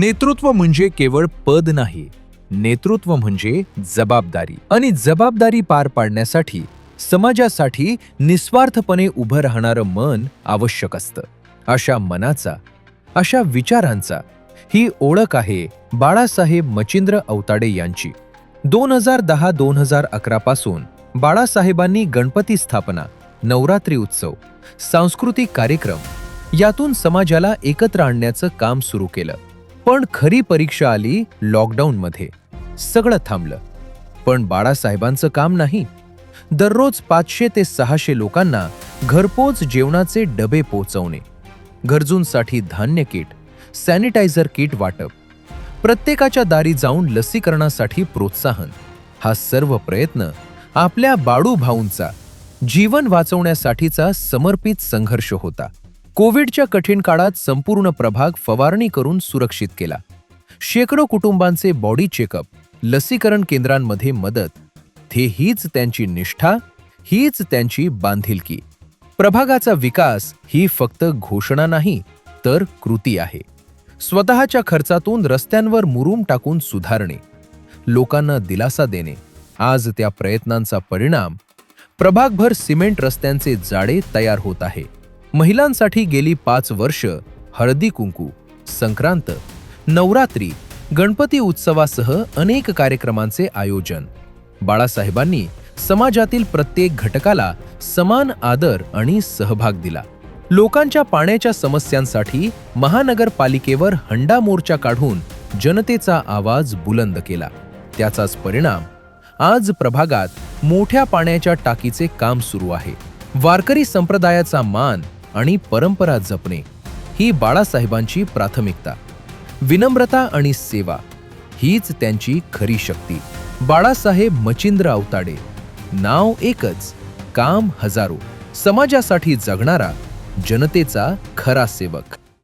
नेतृत्व म्हणजे केवळ पद नाही नेतृत्व म्हणजे जबाबदारी. आणि जबाबदारी पार पाडण्यासाठी समाजासाठी निस्वार्थपणे उभं राहणारं मन आवश्यक असतं. अशा मनाचा अशा विचारांचा ही ओळख आहे बाळासाहेब मचिंद्र अवताडे यांची. दोन हजार दहा दोन हजार अकरा पासून बाळासाहेबांनी गणपती स्थापना नवरात्री उत्सव सांस्कृतिक कार्यक्रम यातून समाजाला एकत्र आणण्याचं काम सुरू केलं. पण खरी परीक्षा आली लॉकडाऊनमध्ये. सगळं थांबलं. पण बाळासाहेबांचं काम नाही. दररोज पाचशे ते सहाशे लोकांना घरपोच जेवणाचे डबे पोचवणे. गरजूंसाठी धान्य किट सॅनिटायझर किट वाटप. प्रत्येकाच्या दारी जाऊन लसीकरणासाठी प्रोत्साहन. हा सर्व प्रयत्न आपल्या बाळू भाऊंचा जीवन वाचवण्यासाठीचा समर्पित संघर्ष होता. कोविडच्या कठीण काळात संपूर्ण प्रभाग फवारणी करून सुरक्षित केला. शेकडो कुटुंबांचे बॉडी चेकअप लसीकरण केंद्रांमध्ये मदत थे हीच त्यांची निष्ठा हीच त्यांची बांधिलकी. प्रभागाचा विकास ही फक्त घोषणा नाही तर कृती आहे. स्वतःच्या खर्चातून रस्त्यांवर मुरूम टाकून सुधारणे लोकांना दिलासा देणे आज त्या प्रयत्नांचा परिणाम प्रभागभर सिमेंट रस्त्यांचे जाडे तयार होत आहे. महिलांसाठी गेली पाच वर्ष हळदी कुंकू संक्रांत नवरात्री गणपती उत्सवासह अनेक कार्यक्रमांचे आयोजन. बाळासाहेबांनी समाजातील प्रत्येक घटकाला समान आदर आणि सहभाग दिला. लोकांच्या पाण्याच्या समस्यांसाठी महानगरपालिकेवर हंडा मोर्चा काढून जनतेचा आवाज बुलंद केला. त्याचाच परिणाम आज प्रभागात मोठ्या पाण्याच्या टाकीचे काम सुरू आहे. वारकरी संप्रदायाचा मान आणि परंपरा जपणे ही बाळासाहेबांची प्राथमिकता. विनम्रता आणि सेवा हीच त्यांची खरी शक्ती. बाळासाहेब मचिंद्र अवताडे नाव एकच काम हजारो समाजासाठी जगणारा जनतेचा खरा सेवक.